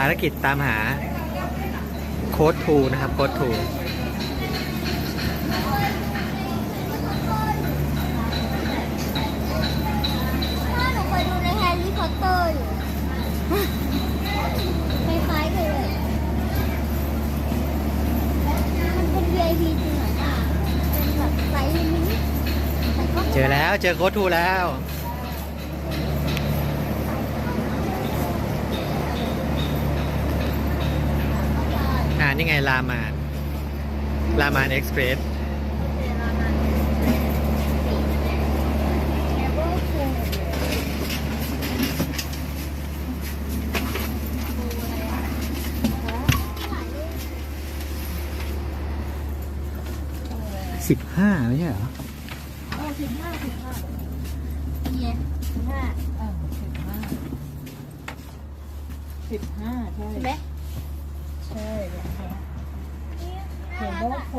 ารกิจตามหาโค้ดทูนะครับโค้ดทูถ้าหนูเคยดูในแฮร์รี่พอตเตอร์อยู่คล้ายๆกันเลยมันเป็น VIP จริงเหรอเนี่ยเป็นแบบไซส์มินิแต่ก็เจอแล้วเจอโค้ดทูแล้ว นี่ไงลามานลามานเอ็กซ์เพรสแอปเปิลคูลสิบห้าไม่ใช่เหรอเออสิบห้าสิบห้าเนี่ยห้าเออสิบห้าสิบห้าใช่ใช่ไหม ใช่เห็นว่าโฟ